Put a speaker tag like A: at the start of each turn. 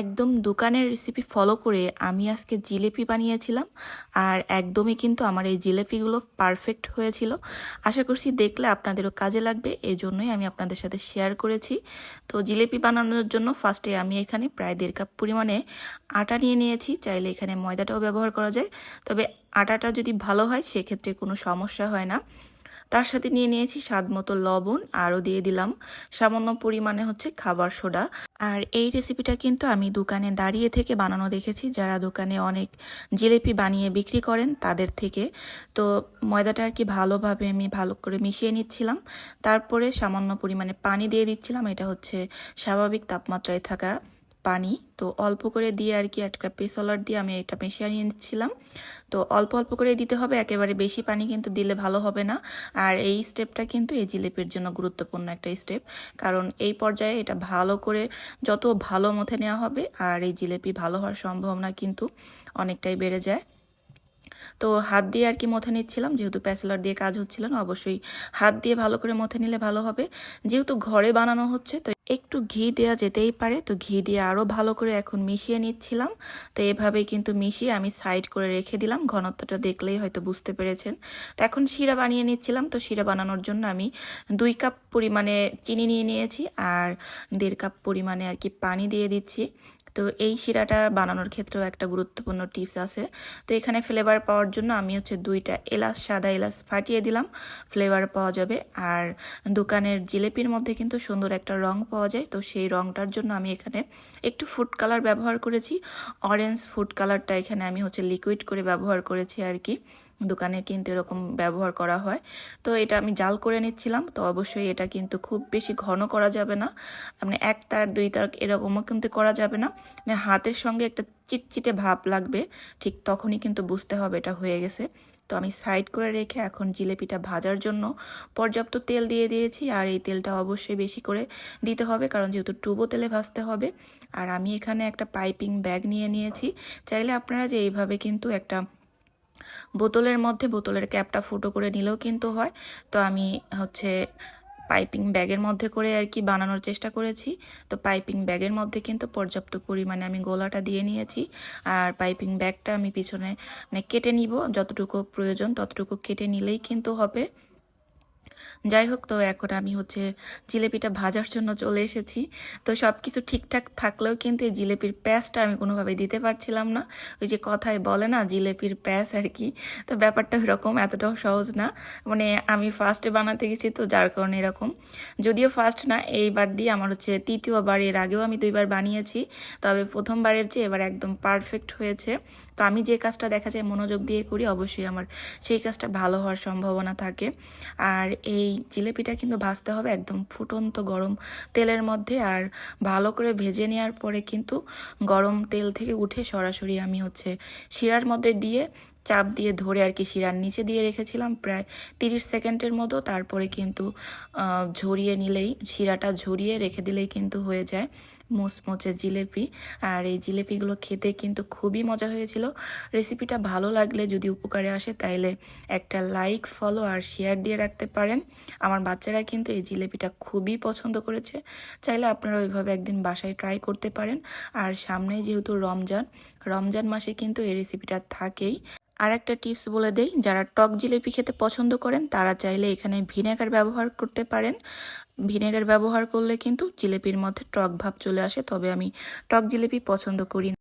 A: একদম দোকানের recipe follow করে আমি আজকে জিলেপি বানিয়েছিলাম আর একদমই কিন্তু আমার এই জিলেপিগুলো পারফেক্ট হয়েছিল। আশা করছি দেখলে আপনাদেরও কাজে লাগবে এই জন্যই আমি আপনাদের সাথে শেয়ার করেছি। তো জিলেপি বানানোর জন্য ফার্স্টে আমি এখানে প্রায় দেড় কাপ পরিমাণে আটা নিয়ে নিয়েছি, চাইলে এখানে ময়দাটাও ব্যবহার করা যায়। তবে আটাটা যদি ভালো হয়, সেক্ষেত্রে কোনো সমস্যা হয় না। তার সাথে নিয়ে নিয়েছি স্বাদ মতো লবণ, আরও দিয়ে দিলাম। সামান্য পরিমাণে হচ্ছে খাবার সোডা। আর এই রেসিপিটা কিন্তু আমি দোকানে দাঁড়িয়ে থেকে বানানো দেখেছি। যারা দোকানে অনেক জিলেপি বানিয়ে বিক্রি করেন, তাদের থেকে। তো ময়দাটা আর কি ভালোভাবে আমি ভালো করে মিশিয়ে নিচ্ছিলাম। তারপরে সামান্য পরিমাণে পানি দিয়ে দিচ্ছিলাম। এটা হচ্ছে স্বাভাবিক তাপমাত্রায় থাকা পানি। তো অল্প করে দিয়ে আর কি একটা পেসলার দিয়ে আমি এটা মেশিয়ে নিচ্ছিলাম। তো অল্প অল্প করে দিতে হবে, একেবারে বেশি পানি কিন্তু দিলে ভালো হবে না। আর এই স্টেপটা কিন্তু এই জিলিপির জন্য গুরুত্বপূর্ণ একটা স্টেপ। কারণ এই পর্যায়ে এটা ভালো করে যত ভালো মথে নেওয়া হবে আর এই জিলিপি ভালো হওয়ার সম্ভাবনা কিন্তু অনেকটাই বেড়ে যায়। তো হাত দিয়ে আর কি মথে নিচ্ছিলাম, যেহেতু প্যাসেলার দিয়ে কাজ হচ্ছিল না, অবশ্যই হাত দিয়ে ভালো করে মথে নিলে ভালো হবে। যেহেতু ঘরে বানানো হচ্ছে, তো একটু ঘি দেওয়া যেতেই পারে, তো ঘি দিয়ে আরও ভালো করে এখন মিশিয়ে নিচ্ছিলাম। তো এভাবে কিন্তু মিশিয়ে আমি সাইড করে রেখে দিলাম, ঘনত্বটা দেখলেই হয়তো বুঝতে পেরেছেন। তো এখন শিরা বানিয়ে নিচ্ছিলাম, তো শিরা বানানোর জন্য আমি দুই কাপ পরিমাণে চিনি নিয়ে নিয়েছি, আর দেড় কাপ পরিমাণে আর কি পানি দিয়ে দিচ্ছি। তো এই শিরাটা বানানোর ক্ষেত্রেও একটা গুরুত্বপূর্ণ টিপস আছে। তো এখানে ফ্লেভার পাওয়ার জন্য আমি হচ্ছে দুইটা এলাচ, সাদা এলাচ ফাটিয়ে দিলাম। ফ্লেভার পাওয়া যাবে। আর দোকানের জিলেপির মধ্যে কিন্তু সুন্দর একটা রং পাওয়া যায়। তো সেই রংটার জন্য আমি এখানে একটু ফুড কালার ব্যবহার করেছি। অরেঞ্জ ফুড কালারটা এখানে আমি হচ্ছে লিকুইড করে ব্যবহার করেছি আর কি। দোকানে কিন্তু এরকম ব্যবহার করা হয়। তো এটা আমি জাল করে নিচ্ছিলাম। তো অবশ্যই এটা কিন্তু খুব বেশি ঘন করা যাবে না। মানে এক তার, দুই তার এরকমও কিন্তু করা যাবে না। মানে হাতের সঙ্গে একটা চিটচিটে ভাব লাগবে। ঠিক তখনই কিন্তু বুঝতে হবে এটা হয়ে গেছে। তো আমি সাইড করে রেখে এখন জিলেপিটা ভাজার জন্য পর্যাপ্ত তেল দিয়ে দিয়েছি। আর এই তেলটা অবশ্যই বেশি করে দিতে হবে, কারণ যেহেতু টুবো তেলে ভাজতে হবে। আর আমি এখানে একটা পাইপিং ব্যাগ নিয়ে নিয়েছি। চাইলে আপনারা যে এইভাবে কিন্তু একটা বোতলের মধ্যে বোতলের ক্যাপটা ফুটো করে নিলেও কিন্তু হয়। তো আমি হচ্ছে পাইপিং ব্যাগের মধ্যে করে আর কি বানানোর চেষ্টা করেছি। তো পাইপিং ব্যাগের মধ্যে কিন্তু পর্যাপ্ত পরিমাণে আমি গোলাটা দিয়ে নিয়েছি। আর পাইপিং ব্যাগটা আমি পিছনে মানে কেটে নিব। যতটুকু প্রয়োজন ততটুকু কেটে নিলেই কিন্তু হবে। যাই হোক, তো এখন আমি হচ্ছে জিলেপিটা ভাজার জন্য চলে এসেছি। তো সব কিছু ঠিকঠাক থাকলেও কিন্তু এই জিলেপির প্যাঁচটা আমি কোনোভাবে দিতে পারছিলাম না। ওই যে কথায় বলে না, জিলেপির প্যাঁচ আর কি। তো ব্যাপারটা এরকম এতটাও সহজ না। মানে আমি ফার্স্টে বানাতে গেছি তো, যার কারণে এরকম। যদিও ফার্স্ট না, এইবার দিয়ে আমার হচ্ছে তৃতীয়বার, এর আগেও আমি দুইবার বানিয়েছি। তবে প্রথমবারের চেয়ে এবার একদম পারফেক্ট হয়েছে। তো আমি যে কাজটা দেখা যায় মনোযোগ দিয়ে করি, অবশ্যই আমার সেই কাজটা ভালো হওয়ার সম্ভাবনা থাকে। আর এই জিলেপিটা কিন্তু ভাজতে হবে একদম ফুটন্ত গরম তেলের মধ্যে। আর ভালো করে ভেজে নেওয়ার পরে কিন্তু গরম তেল থেকে উঠে সরাসরি আমি হচ্ছে শিরার মধ্যে দিয়ে চাপ দিয়ে ধরে আর কি শিরার নিচে দিয়ে রেখেছিলাম প্রায় তিরিশ সেকেন্ডের মতো। তারপরে কিন্তু ঝরিয়ে নিলেই, শিরাটা ঝরিয়ে রেখে দিলেই কিন্তু হয়ে যায় মুচমুচে জিলেপি। আর এই জিলেপিগুলো খেতে কিন্তু খুবই মজা হয়েছিল। রেসিপিটা ভালো লাগলে যদি উপকারে আসে তাইলে একটা লাইক, ফলো আর শেয়ার দিয়ে রাখতে পারেন। আমার বাচ্চারা কিন্তু এই জিলেপিটা খুবই পছন্দ করেছে। চাইলে আপনারা ওইভাবে একদিন বাসায় ট্রাই করতে পারেন। আর সামনেই যেহেতু রমজান রমজান মাসে কিন্তু এই রেসিপিটা থাকেই। আর একটা টিপস বলে দেই, যারা টক জিলিপি খেতে পছন্দ করেন, তারা চাইলে এখানে ভিনেগার ব্যবহার করতে পারেন। ভিনেগার ব্যবহার করলে কিন্তু জিলেপির মধ্যে টক ভাব চলে আসে, তবে আমি টক জিলেপি পছন্দ করি